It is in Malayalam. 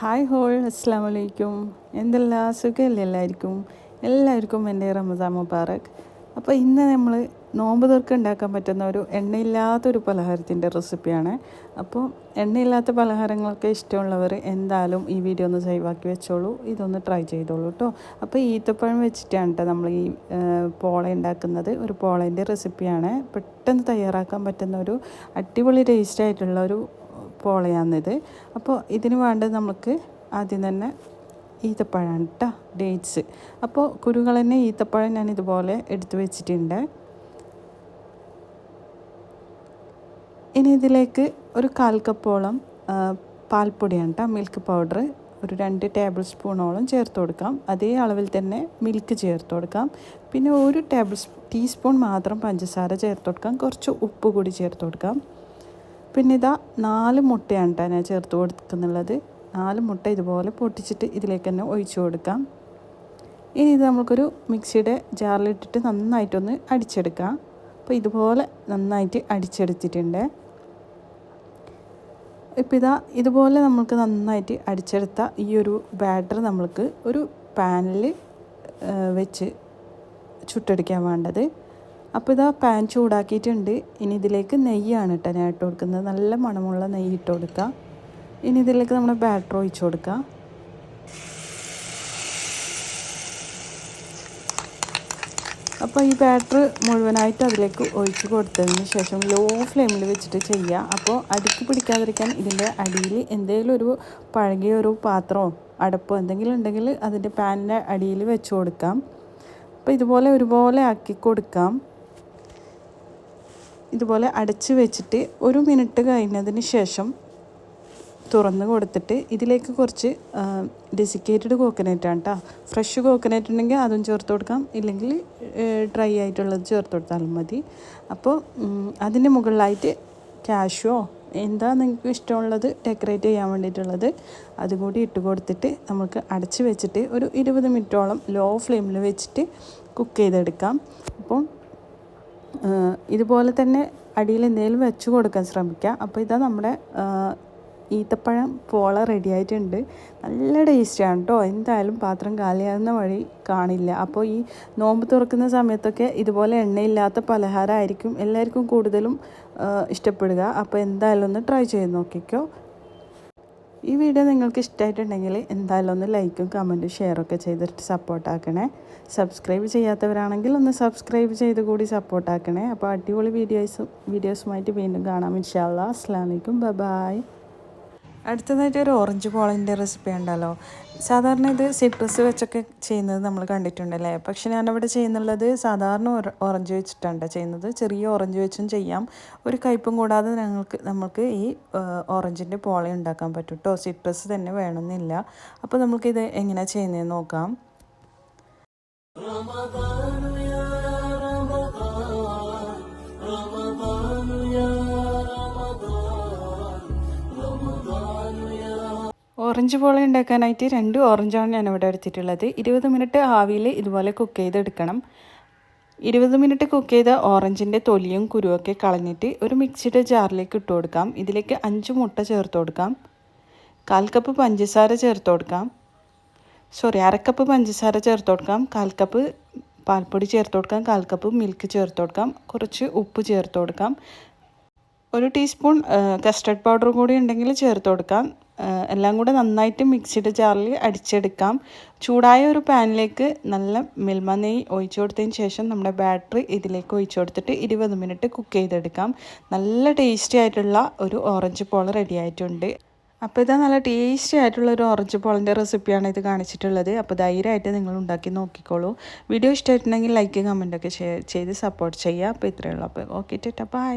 ഹായ് ഹോൾ അസ്സാം വലൈക്കും എന്തെല്ലാം? സുഖമല്ലേ എല്ലാവർക്കും എല്ലാവർക്കും എന്റെ റമദാൻ മുബാറക്. അപ്പോൾ ഇന്ന് നമ്മൾ നോമ്പ് തീർക്ക് ഉണ്ടാക്കാൻ പറ്റുന്ന ഒരു എണ്ണയില്ലാത്തൊരു പലഹാരത്തിന്റെ റെസിപ്പിയാണ്. അപ്പോൾ എണ്ണയില്ലാത്ത പലഹാരങ്ങളൊക്കെ ഇഷ്ടമുള്ളവർ എന്തായാലും ഈ വീഡിയോ ഒന്ന് സേവാക്കി വെച്ചോളൂ. ഇതൊന്ന് ട്രൈ ചെയ്തോളൂ കേട്ടോ അപ്പോൾ ഈത്തപ്പഴം വെച്ചിട്ടാണ് കേട്ടോ നമ്മൾ ഈ പോള ഉണ്ടാക്കുന്നത്. ഒരു പോളേന്റെ റെസിപ്പിയാണ് പെട്ടെന്ന് തയ്യാറാക്കാൻ പറ്റുന്ന ഒരു അടിപൊളി ടേസ്റ്റ് ആയിട്ടുള്ള ഒരു പോളയാണിത് അപ്പോൾ ഇതിന് വേണ്ടത് നമുക്ക് ആദ്യം തന്നെ ഈത്തപ്പഴമാണ് കേട്ടോ ഡേറ്റ്സ് അപ്പോൾ കുരുകൾ തന്നെ ഈത്തപ്പഴം ഞാൻ ഇതുപോലെ എടുത്തു വെച്ചിട്ടുണ്ട്. ഇനി ഇതിലേക്ക് ഒരു കാൽ കപ്പോളം പാൽപ്പൊടിയാണ് കേട്ടോ മിൽക്ക് പൗഡർ ഒരു രണ്ട് ടേബിൾ സ്പൂണോളം ചേർത്ത് കൊടുക്കാം. അതേ അളവിൽ തന്നെ മിൽക്ക് ചേർത്ത് കൊടുക്കാം. പിന്നെ ഒരു ടേബിൾ ടീസ്പൂൺ മാത്രം പഞ്ചസാര ചേർത്ത് കൊടുക്കാം. കുറച്ച് ഉപ്പ് കൂടി ചേർത്ത് കൊടുക്കാം. പിന്നെ ഇതാ നാല് മുട്ടയാണ് കേട്ടോ ഞാൻ ചേർത്ത് കൊടുക്കുന്നുള്ളത്. നാല് മുട്ട ഇതുപോലെ പൊട്ടിച്ചിട്ട് ഇതിലേക്ക് തന്നെ ഒഴിച്ചു കൊടുക്കാം. ഇനി ഇത് നമുക്കൊരു മിക്സിയുടെ ജാറിലിട്ടിട്ട് നന്നായിട്ടൊന്ന് അടിച്ചെടുക്കാം. അപ്പോൾ ഇതുപോലെ നന്നായിട്ട് അടിച്ചെടുത്തിട്ടുണ്ട്. ഇപ്പോൾ ഇതാ ഇതുപോലെ നമുക്ക് നന്നായിട്ട് അടിച്ചെടുത്ത ഈ ഒരു ബാറ്റർ നമ്മൾക്ക് ഒരു പാനിൽ വെച്ച് ചുട്ടെടുക്കാൻ വേണ്ടത്. അപ്പോൾ ഇതാ പാൻ ചൂടാക്കിയിട്ടുണ്ട്. ഇനി ഇതിലേക്ക് നെയ്യാണ് കേട്ടോ ഞാൻ ഇട്ട് കൊടുക്കുന്നത്. നല്ല മണമുള്ള നെയ്യ് ഇട്ട് കൊടുക്കുക. ഇനി ഇതിലേക്ക് നമ്മൾ ബാറ്റർ ഒഴിച്ചു കൊടുക്കുക. അപ്പോൾ ഈ ബാറ്റർ മുഴുവനായിട്ട് അതിലേക്ക് ഒഴിച്ച് കൊടുത്തതിന് ശേഷം ലോ ഫ്ലെയിമിൽ വെച്ചിട്ട് ചെയ്യുക. അപ്പോൾ അടുക്കി പിടിക്കാതിരിക്കാൻ ഇതിന്റെ അടിയിൽ എന്തെങ്കിലും ഒരു പഴകിയ ഒരു പാത്രമോ അടപ്പോ എന്തെങ്കിലും ഉണ്ടെങ്കിൽ അതിന്റെ പാനിന്റെ അടിയിൽ വെച്ച് കൊടുക്കാം. അപ്പോൾ ഇതുപോലെ ഒരുപോലെ ആക്കി കൊടുക്കാം. ഇതുപോലെ അടച്ച് വെച്ചിട്ട് ഒരു മിനിറ്റ് കഴിഞ്ഞതിന് ശേഷം തുറന്ന് കൊടുത്തിട്ട് ഇതിലേക്ക് കുറച്ച് ഡെസിക്കേറ്റഡ് കോക്കനറ്റ് ആണ് കേട്ടോ ഫ്രഷ് കോക്കനറ്റ് ഉണ്ടെങ്കിൽ അതും ചേർത്ത് കൊടുക്കാം. ഇല്ലെങ്കിൽ ഡ്രൈ ആയിട്ടുള്ളത് ചേർത്ത് കൊടുത്താലും മതി. അപ്പോൾ അതിന്റെ മുകളിലായിട്ട് ക്യാഷോ എന്താ നിങ്ങൾക്ക് ഇഷ്ടമുള്ളത് ഡെക്കറേറ്റ് ചെയ്യാൻ വേണ്ടിയിട്ടുള്ളത് അതുകൂടി ഇട്ട് കൊടുത്തിട്ട് നമുക്ക് അടച്ച് വെച്ചിട്ട് ഒരു ഇരുപത് മിനിറ്റോളം ലോ ഫ്ലെയിമിൽ വെച്ചിട്ട് കുക്ക് ചെയ്തെടുക്കാം. അപ്പം ഇതുപോലെ തന്നെ അടിയിൽ എന്തെങ്കിലും വെച്ച് കൊടുക്കാൻ ശ്രമിക്കുക അപ്പോൾ ഇതാ നമ്മുടെ ഈത്തപ്പഴം പോള റെഡി ആയിട്ടുണ്ട്. നല്ല ടേസ്റ്റാണ് കേട്ടോ എന്തായാലും പാത്രം കാലിയാകുന്ന വഴി കാണില്ല. അപ്പോൾ ഈ നോമ്പ് തുറക്കുന്ന സമയത്തൊക്കെ ഇതുപോലെ എണ്ണയില്ലാത്ത പലഹാരമായിരിക്കും എല്ലാവർക്കും കൂടുതലും ഇഷ്ടപ്പെടുക. അപ്പോൾ എന്തായാലും ഒന്ന് ട്രൈ ചെയ്ത് നോക്കിക്കോ. ഈ വീഡിയോ നിങ്ങൾക്ക് ഇഷ്ടമായിട്ടുണ്ടെങ്കിൽ എന്തായാലും ഒന്ന് ലൈക്കും കമന്റും ഒക്കെ ചെയ്തിട്ട് സപ്പോർട്ടാക്കണേ സബ്സ്ക്രൈബ് ചെയ്യാത്തവരാണെങ്കിൽ ഒന്ന് സബ്സ്ക്രൈബ് ചെയ്ത് കൂടി സപ്പോർട്ടാക്കണേ അപ്പോൾ അടിപൊളി വീഡിയോസും വീഡിയോസുമായിട്ട് വീണ്ടും കാണാം. ഇൻഷാല്ലാ അസ്സാം വലൈക്കും ബൈ അടുത്തതായിട്ട് ഒരു ഓറഞ്ച് പോളിന്റെ റെസിപ്പി ഉണ്ടല്ലോ. സാധാരണ ഇത് സിട്രസ് വെച്ചൊക്കെ ചെയ്യുന്നത് നമ്മൾ കണ്ടിട്ടുണ്ടല്ലേ? പക്ഷെ ഞാനവിടെ ചെയ്യുന്നുള്ളത് സാധാരണ ഓറഞ്ച് വെച്ചിട്ടാണ് ചെയ്യുന്നത്. ചെറിയ ഓറഞ്ച് വെച്ചും ചെയ്യാം. ഒരു കയ്പും കൂടാതെ ഞങ്ങൾക്ക് നമുക്ക് ഈ ഓറഞ്ചിന്റെ പോള ഉണ്ടാക്കാൻ പറ്റും കേട്ടോ. സിട്രസ് തന്നെ വേണമെന്നില്ല. അപ്പോൾ നമുക്കിത് എങ്ങനെയാണ് ചെയ്യുന്നതെന്ന് നോക്കാം. ഓറഞ്ച് പോള ഉണ്ടാക്കാനായിട്ട് രണ്ട് ഓറഞ്ചാണ് ഞാൻ ഇവിടെ എടുത്തിട്ടുള്ളത്. ഇരുപത് മിനിറ്റ് ആവിയിൽ ഇതുപോലെ കുക്ക് ചെയ്തെടുക്കണം. ഇരുപത് മിനിറ്റ് കുക്ക് ചെയ്ത ഓറഞ്ചിന്റെ തൊലിയും കുരുവൊക്കെ കളഞ്ഞിട്ട് ഒരു മിക്സിയുടെ ജാറിലേക്ക് ഇട്ട് കൊടുക്കാം. ഇതിലേക്ക് അഞ്ച് മുട്ട ചേർത്ത് കൊടുക്കാം. കാൽ കപ്പ് പഞ്ചസാര ചേർത്ത് കൊടുക്കാം. സോറി അരക്കപ്പ് പഞ്ചസാര ചേർത്ത് കൊടുക്കാം. കാൽ കപ്പ് പാൽപ്പൊടി ചേർത്ത് കൊടുക്കാം. കാൽ കപ്പ് മിൽക്ക് ചേർത്ത് കൊടുക്കാം. കുറച്ച് ഉപ്പ് ചേർത്ത് കൊടുക്കാം. ഒരു ടീസ്പൂൺ കസ്റ്റർഡ് പൗഡർ കൂടി ഉണ്ടെങ്കിൽ ചേർത്ത് കൊടുക്കാം. എല്ലാം കൂടെ നന്നായിട്ട് മിക്സിയുടെ ജാറിൽ അടിച്ചെടുക്കാം. ചൂടായ ഒരു പാനിലേക്ക് നല്ല മിൽമ നെയ്യ് ഒഴിച്ചു കൊടുത്തതിന് ശേഷം നമ്മുടെ ബാറ്ററി ഇതിലേക്ക് ഒഴിച്ചു കൊടുത്തിട്ട് ഇരുപത് മിനിറ്റ് കുക്ക് ചെയ്തെടുക്കാം. നല്ല ടേസ്റ്റി ആയിട്ടുള്ള ഒരു ഓറഞ്ച് പോൾ റെഡി ആയിട്ടുണ്ട്. അപ്പോൾ ഇതാ നല്ല ടേസ്റ്റി ആയിട്ടുള്ള ഒരു ഓറഞ്ച് പോളിന്റെ റെസിപ്പിയാണ് ഇത് കാണിച്ചിട്ടുള്ളത്. അപ്പോൾ ധൈര്യമായിട്ട് നിങ്ങൾ ഉണ്ടാക്കി നോക്കിക്കോളൂ. വീഡിയോ ഇഷ്ടമായിട്ടുണ്ടെങ്കിൽ ലൈക്ക് കമന്റൊക്കെ ചെയ്ത് സപ്പോർട്ട് ചെയ്യുക. അപ്പോൾ ഇത്രയേ ഉള്ളൂ. അപ്പോൾ ഓക്കെ ടാ ബൈ